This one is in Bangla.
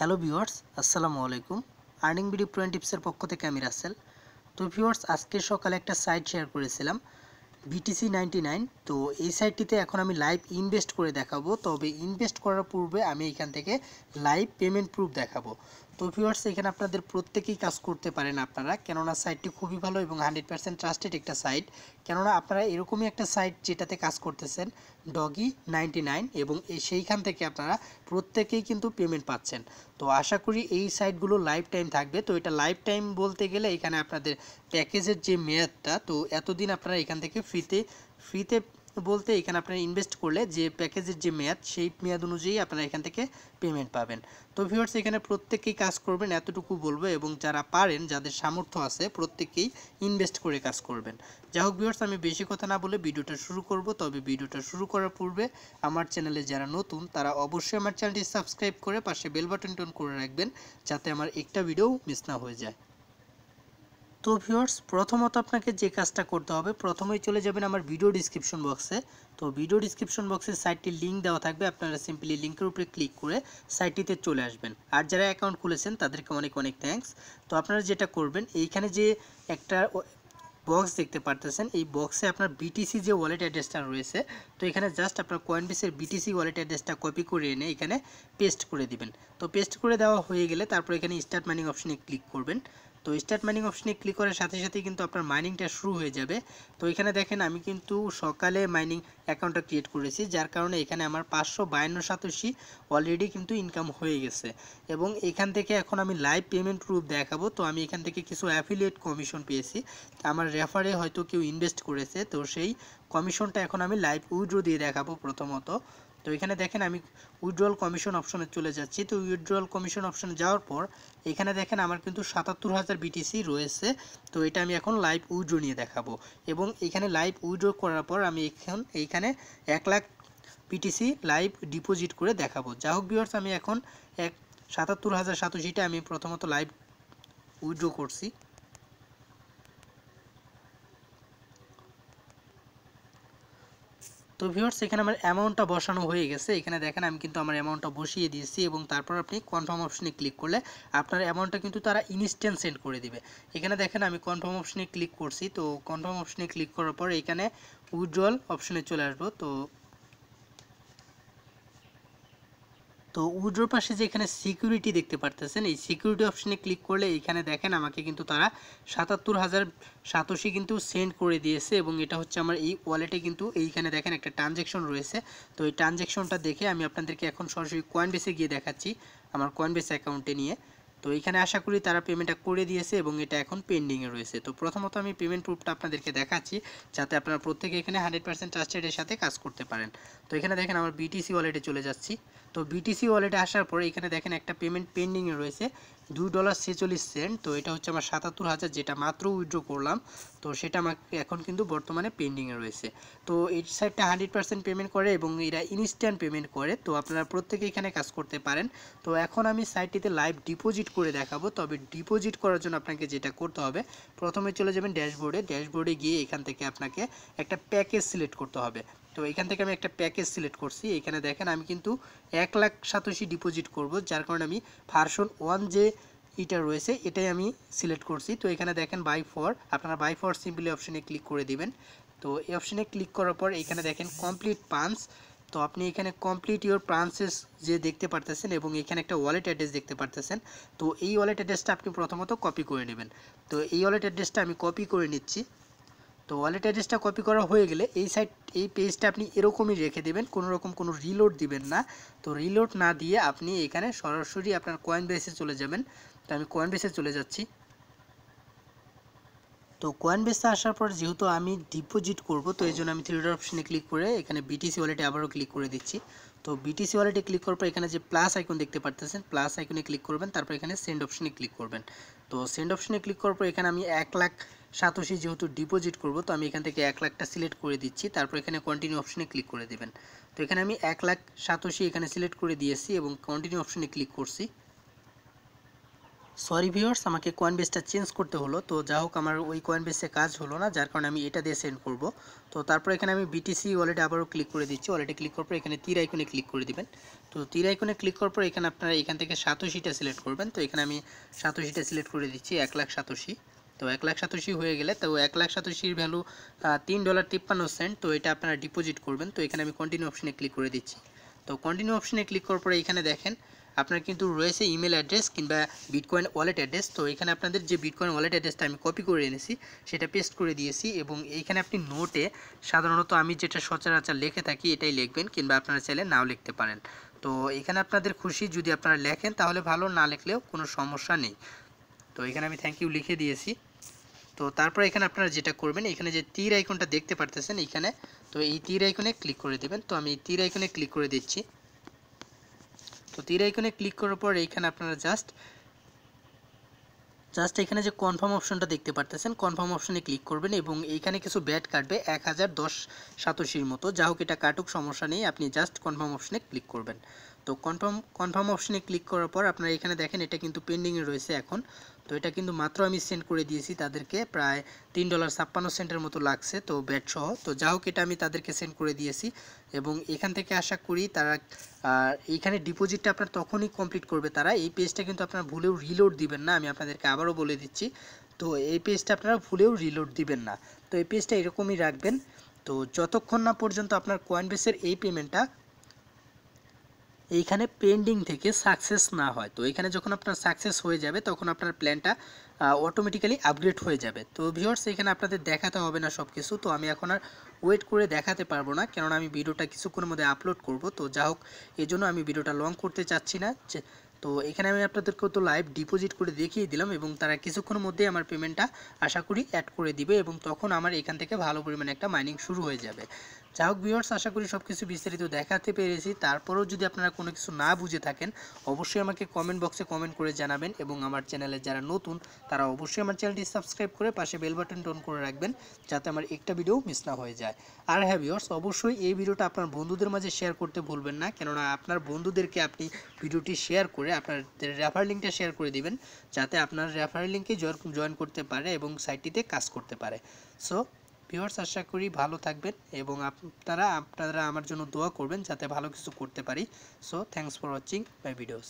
হ্যালো ভিউয়ার্স, আসসালামু আলাইকুম। আর্নিং বিডি টোয়েন্টি টিপসের পক্ষ থেকে আমি রাসেল। তো ভিউয়ার্স, আজকে সকালে একটা সাইট শেয়ার করেছিলাম বিটিসি নাইনটি নাইন তো এই সাইটটিতে এখন আমি লাইভ ইনভেস্ট করে দেখাবো। তবে ইনভেস্ট করার পূর্বে আমি এখান থেকে লাইভ পেমেন্ট প্রুফ দেখাবো। তো ভিউয়ার্স, এখানে আপনাদের প্রত্যেকেই কাজ করতে পারেন আপনারা। কেননা সাইটটি খুবই ভালো এবং হান্ড্রেড পার্সেন্ট ট্রাস্টেড একটা সাইট। কেননা আপনারা এরকমই একটা সাইট যেটাতে কাজ করতেছেন ডগি নাইনটি নাইন এবং সেইখান থেকে আপনারা প্রত্যেকেই কিন্তু পেমেন্ট পাচ্ছেন। তো আশা করি এই সাইটগুলো লাইফ টাইম থাকবে। তো এটা লাইফ টাইম বলতে গেলে এখানে আপনাদের প্যাকেজের যে মেয়াদটা, তো এতদিন আপনারা এখান থেকে ফ্রিতে ফ্রিতে বলতে এখানে আপনারা ইনভেস্ট করলে যে প্যাকেজের যে মেয়াদ, সেই মেয়াদ অনুযায়ী আপনারা এখান থেকে পেমেন্ট পাবেন। তো ভিউয়ার্স এখানে প্রত্যেকেই কাজ করবেন, এতটুকু বলব এবং যারা পারেন, যাদের সামর্থ্য আছে, প্রত্যেকেই ইনভেস্ট করে কাজ করবেন। যাই হোক ভিউয়ার্স আমি বেশি কথা না বলে ভিডিওটা শুরু করব। তবে ভিডিওটা শুরু করার পূর্বে আমার চ্যানেলে যারা নতুন, তারা অবশ্যই আমার চ্যানেলটি সাবস্ক্রাইব করে পাশে বেল বাটন টন করে রাখবেন, যাতে আমার একটা ভিডিও মিস না হয়ে যায়। তো ভিউয়ার্স প্রথমত আপনাকে যে কাজটা করতে হবে, প্রথমেই চলে যাবেন আমার ভিডিও ডিসক্রিপশন বক্সে তো ভিডিও ডিসক্রিপশন বক্সে সাইটটির লিঙ্ক দেওয়া থাকবে, আপনারা সিম্পলি লিঙ্কের উপরে ক্লিক করে সাইটটিতে চলে আসবেন। আর যারা অ্যাকাউন্ট খুলেছেন, তাদেরকে অনেক অনেক থ্যাঙ্কস তো আপনারা যেটা করবেন, এইখানে যে একটা বক্স দেখতে পারতেছেন, এই বক্সে আপনার বিটিসি যে ওয়ালেট অ্যাড্রেসটা রয়েছে, তো এখানে জাস্ট আপনার কয়েনবেসের বিটিসি ওয়ালেট অ্যাড্রেসটা কপি করে এনে এখানে পেস্ট করে দিবেন। তো পেস্ট করে দেওয়া হয়ে গেলে তারপর এখানে স্টার্ট মাইনিং অপশনে ক্লিক করবেন। তো স্টার্ট মাইনিং অপশনে ক্লিক করার সাথে সাথে কিন্তু আপনার মাইনিংটা শুরু হয়ে যাবে। তো এখানে দেখেন আমি কিন্তু সকালে মাইনিং অ্যাকাউন্টটা ক্রিয়েট করেছি, যার কারণে এখানে আমার পাঁচশো বায়ান্ন সাতাশি অলরেডি কিন্তু ইনকাম হয়ে গেছে। এবং এখান থেকে এখন আমি লাইভ পেমেন্ট প্রুফ দেখাবো, তো আমি এখান থেকে কিছু অ্যাফিলিয়েট কমিশন পেয়েছি। আমার রেফারে হয়তো কেউ ইনভেস্ট করেছে, তো সেই কমিশনটা এখন আমি লাইভ উইড্রো দিয়ে দেখাবো প্রথমত। তো এখানে দেখেন আমি উইথড্রয়াল কমিশন অপশনে চলে যাচ্ছি। তো উইথড্রয়াল কমিশন অপশনে যাওয়ার পর এখানে দেখেন আমার কিন্তু সাতাত্তর হাজার বিটিসি রয়েছে। তো এটা আমি এখন লাইভ উইড্রো নিয়ে দেখাবো। এবং এখানে লাইভ উইথড্র করার পর আমি এখন এইখানে এক লাখ বিটিসি লাইভ ডিপোজিট করে দেখাবো। যা হোক ভিউয়ার্স আমি এখন এক সাতাত্তর হাজার সাতাশিটা আমি প্রথমত লাইভ উইথড্র করছি। তো ভিউয়ার্স এখানে আমার অ্যামাউন্টটা বসানো হয়ে গেছে। এখানে দেখেন, আমি কিন্তু আমার অ্যামাউন্টটা বসিয়ে দিয়েছি এবং তারপর আপনি কনফার্ম অপশনে ক্লিক করলে আপনার অ্যামাউন্টটা কিন্তু তারা ইনস্ট্যান্ট সেন্ড করে দিবে। এখানে দেখেন, আমি কনফার্ম অপশনে ক্লিক করছি। তো কনফার্ম অপশনে ক্লিক করার পর এখানে উইথড্রল অপশনে চলে আসব। তো তো উইড্রোর পাশে যে এখানে সিকিউরিটি দেখতে পারতেছেন, এই সিকিউরিটি অপশনে ক্লিক করলে এখানে দেখেন আমাকে কিন্তু তারা সাতাত্তর হাজার সাতাশি কিন্তু সেন্ড করে দিয়েছে এবং এটা হচ্ছে আমার এই ওয়ালেটে কিন্তু এইখানে দেখেন একটা ট্রানজ্যাকশন রয়েছে। তো এই ট্রানজ্যাকশনটা দেখে আমি আপনাদেরকে এখন সরাসরি কয়েন বেসে গিয়ে দেখাচ্ছি, আমার কয়েন বেস অ্যাকাউন্টে নিয়ে। তো এখানে আশা করি তারা পেমেন্টটা করে দিয়েছে এবং এটা এখন পেন্ডিংয়ে রয়েছে। তো প্রথমত আমি পেমেন্ট প্রুফটা আপনাদেরকে দেখাচ্ছি, যাতে আপনারা প্রত্যেকে এখানে হান্ড্রেড পার্সেন্ট ট্রাস্টেডের সাথে কাজ করতে পারেন। তো এখানে দেখেন আমার বিটিসি ওয়ালেটে চলে যাচ্ছি। তো বিটিসি ওয়ালেটে আসার পরে এখানে দেখেন একটা পেমেন্ট পেন্ডিংয়ে রয়েছে। দুই ডলার ছেচল্লিশ সেন্ট। তো এটা হচ্ছে আমার সাতাত্তর হাজার, যেটা মাত্র উইথড্র করলাম। তো সেটা আমাকে এখন কিন্তু বর্তমানে পেন্ডিংয়ে রয়েছে। তো এই সাইডটা হান্ড্রেড পার্সেন্ট পেমেন্ট করে এবং এরা ইনস্ট্যান্ট পেমেন্ট করে। তো আপনারা প্রত্যেকে এখানে কাজ করতে পারেন। তো এখন আমি সাইটটিতে লাইভ ডিপোজিট করে দেখাবো। তবে ডিপোজিট করার জন্য আপনাকে যেটা করতে হবে, প্রথমে চলে যাবেন ড্যাশবোর্ডে। ড্যাশবোর্ডে গিয়ে এখান থেকে আপনাকে একটা প্যাকেজ সিলেক্ট করতে হবে। তো এখান থেকে আমি একটা প্যাকেজ সিলেক্ট করছি। এখানে দেখেন আমি কিন্তু এক লাখ সাতাশি ডিপোজিট করব, যার কারণে আমি ভার্সন ওয়ান যে এটা রয়েছে, এটাই আমি সিলেক্ট করছি। তো এখানে দেখেন বাই ফর, আপনারা বাই ফর সিম্পলি অপশানে ক্লিক করে দিবেন। তো এই অপশানে ক্লিক করার পর এখানে দেখেন কমপ্লিট পান্স তো আপনি এখানে কমপ্লিট ইওর প্রান্সেস যে দেখতে পারতেছেন এবং এখানে একটা ওয়ালেট অ্যাড্রেস দেখতে পারতেছেন। তো এই ওয়ালেট অ্যাড্রেসটা আপনি প্রথমত কপি করে নেবেন। তো এই ওয়ালেট অ্যাড্রেসটা আমি কপি করে নিচ্ছি। তো ওয়ালেট অ্যাড্রেসটা কপি করা হয়ে গেলে এই সাইট এই পেজটা আপনি এরকমই রেখে দেবেন, কোনো রকম কোনো রিলোড দিবেন না। তো রিলোড না দিয়ে আপনি এখানে সরাসরি আপনার কয়েন বেসে চলে যাবেন। তো আমি কয়েন বেসে চলে যাচ্ছি। তো কয়েন বেসে আসার পর যেহেতু আমি ডিপোজিট করব, তো এই জন্য আমি থ্রি অপশনে ক্লিক করে এখানে বিটিসি ওয়ালেটে আবারও ক্লিক করে দিচ্ছি। তো বিটিসি ওয়ালেটে ক্লিক করার পর এখানে যে প্লাস আইকন দেখতে পারতেছেন প্লাস আইকনে ক্লিক করবেন, তারপর এখানে সেন্ড অপশনে ক্লিক করবেন। তো সেন্ড অপশনে ক্লিক করার পর এখানে আমি এক লাখ সাতাশি যেহেতু ডিপোজিট করব, তো আমি এখান থেকে এক লাখটা সিলেক্ট করে দিচ্ছি, তারপর এখানে কন্টিনিউ অপশনে ক্লিক করে দেবেন। তো এখানে আমি এক লাখ সাতাশি এখানে সিলেক্ট করে দিয়েছি এবং কন্টিনিউ অপশনে ক্লিক করছি। সরি ভিউয়ার্স আমাকে কয়েন বেসটা চেঞ্জ করতে হলো। তো যা হোক, আমার ওই কয়েন বেসে কাজ হলো না, যার কারণে আমি এটা দিয়ে সেন্ড করব। তো তারপর এখানে আমি বিটিসি ওয়ালেটে আবারও ক্লিক করে দিচ্ছি। ওয়ালেটে ক্লিক করার পর এখানে তীর আইকনে ক্লিক করে দিবেন। তো তীর আইকনে ক্লিক করার পর এখানে আপনারা এখান থেকে সাতোশিটা সিলেক্ট করবেন। তো এখানে আমি সাতোশিটা সিলেক্ট করে দিচ্ছি, এক লাখ সাতোশি। তো এক লাখ সাতাশি হয়ে গেলে, তো এক লাখ সাতাশির ভ্যালু তিন ডলার তিপ্পান্ন সেন্ট তো এটা আপনারা ডিপোজিট করবেন। তো এখানে আমি কন্টিনিউ অপশনে ক্লিক করে দিচ্ছি। তো কন্টিনিউ অপশনে ক্লিক করার পরে এখানে দেখেন আপনার কিন্তু রয়েছে ইমেল অ্যাড্রেস কিংবা বিটকয়েন ওয়ালেট অ্যাড্রেস তো এখানে আপনাদের যে বিটকয়েন ওয়ালেট অ্যাড্রেসটা আমি কপি করে এনেছি, সেটা পেস্ট করে দিয়েছি এবং এইখানে আপনি নোটে সাধারণত আমি যেটা সচরাচর লিখে থাকি এটাই লিখবেন কিংবা আপনারা চাইলে নাও লিখতে পারেন। তো এখানে আপনাদের খুশি যদি আপনারা লেখেন, তাহলে ভালো, না লিখলেও কোনো সমস্যা নেই। তো এখানে আমি থ্যাংক ইউ লিখে দিয়েছি। তো তারপর এখানে আপনারা যেটা করবেন, এখানে যে তীর আইকনটা দেখতে পারতেছেন এখানে, তো এই তীর আইকনে ক্লিক করে দেবেন। তো আমি এই তীর আইকনে ক্লিক করে দিচ্ছি। তো তীর আইকনে ক্লিক করার পর এইখানে আপনারা জাস্ট জাস্ট এখানে যে কনফার্ম অপশনটা দেখতে পারতেছেন কনফার্ম অপশনে ক্লিক করবেন এবং এইখানে কিছু ব্যাট কাটবে এক হাজার দশ সাতাশির মতো। যা হোক এটা কাটুক, সমস্যা নেই, আপনি জাস্ট কনফার্ম অপশনে ক্লিক করবেন। তো কনফার্ম কনফার্ম অপশনে ক্লিক করার পর আপনারা এখানে দেখেন এটা কিন্তু পেন্ডিংয়ে রয়েছে এখন। তো এটা কিন্তু মাত্র আমি সেন্ড করে দিয়েছি তাদেরকে, প্রায় তিন ডলার ছাপ্পান্ন সেন্টের মতো লাগছে তো ব্যাট সহ। তো যা হোক, এটা আমি তাদেরকে সেন্ড করে দিয়েছি এবং এখান থেকে আশা করি তারা এইখানে ডিপোজিটটা আপনার তখনই কমপ্লিট করবে তারা। এই পেজটা কিন্তু আপনার ভুলেও রিলোড দিবেন না, আমি আপনাদেরকে আবারও বলে দিচ্ছি। তো এই পেজটা আপনারা ভুলেও রিলোড দিবেন না। তো এই পেজটা এরকমই রাখবেন। তো যতক্ষণ না পর্যন্ত আপনার কয়েন বেসের এই পেমেন্টটা এইখানে পেন্ডিং থেকে সাকসেস না হয়। তো এখানে যখন আপনার সাকসেস হয়ে যাবে, তখন আপনার প্ল্যানটা অটোমেটিক্যালি আপগ্রেড হয়ে যাবে। তো ভিউয়ার্স এখানে আপনাদের দেখাতে হবে না সব কিছু তো আমি এখন আর ওয়েট করে দেখাতে পারব না, কেননা আমি ভিডিওটা কিছুক্ষণের মধ্যে আপলোড করব। তো যা হোক, এই জন্য আমি ভিডিওটা লং করতে চাচ্ছি না। তো এখানে আমি আপনাদেরকে তো লাইভ ডিপোজিট করে দেখিয়ে দিলাম এবং তারা কিছুক্ষণের মধ্যেই আমার পেমেন্টটা আশা করি অ্যাড করে দিবে এবং তখন আমার এখান থেকে ভালো পরিমাণে একটা মাইনিং শুরু হয়ে যাবে। যা হোক ভিউয়ার্স আশা করি সব কিছু বিস্তারিত দেখাতে পেরেছি। তারপরেও যদি আপনারা কোনো কিছু না বুঝে থাকেন, অবশ্যই আমাকে কমেন্ট বক্সে কমেন্ট করে জানাবেন এবং আমার চ্যানেলে যারা নতুন, তারা অবশ্যই আমার চ্যানেলটি সাবস্ক্রাইব করে পাশে বেল বাটন অন করে রাখবেন, যাতে আমার একটা ভিডিও মিস না হয়ে যায়। আর হ্যাঁ ভিউয়ার্স অবশ্যই এই ভিডিওটা আপনার বন্ধুদের মাঝে শেয়ার করতে ভুলবেন না, কেননা আপনার বন্ধুদেরকে আপনি ভিডিওটি শেয়ার করে আপনার রেফার লিঙ্কটা শেয়ার করে দিবেন, যাতে আপনার রেফার লিঙ্কে জয়েন করতে পারে এবং সাইটটিতে কাজ করতে পারে। সো ভিউয়ার্স আশা করি ভালো থাকবেন এবং আপনারা আপনারা আমার জন্য দোয়া করবেন যাতে ভালো কিছু করতে পারি। So thanks for watching my videos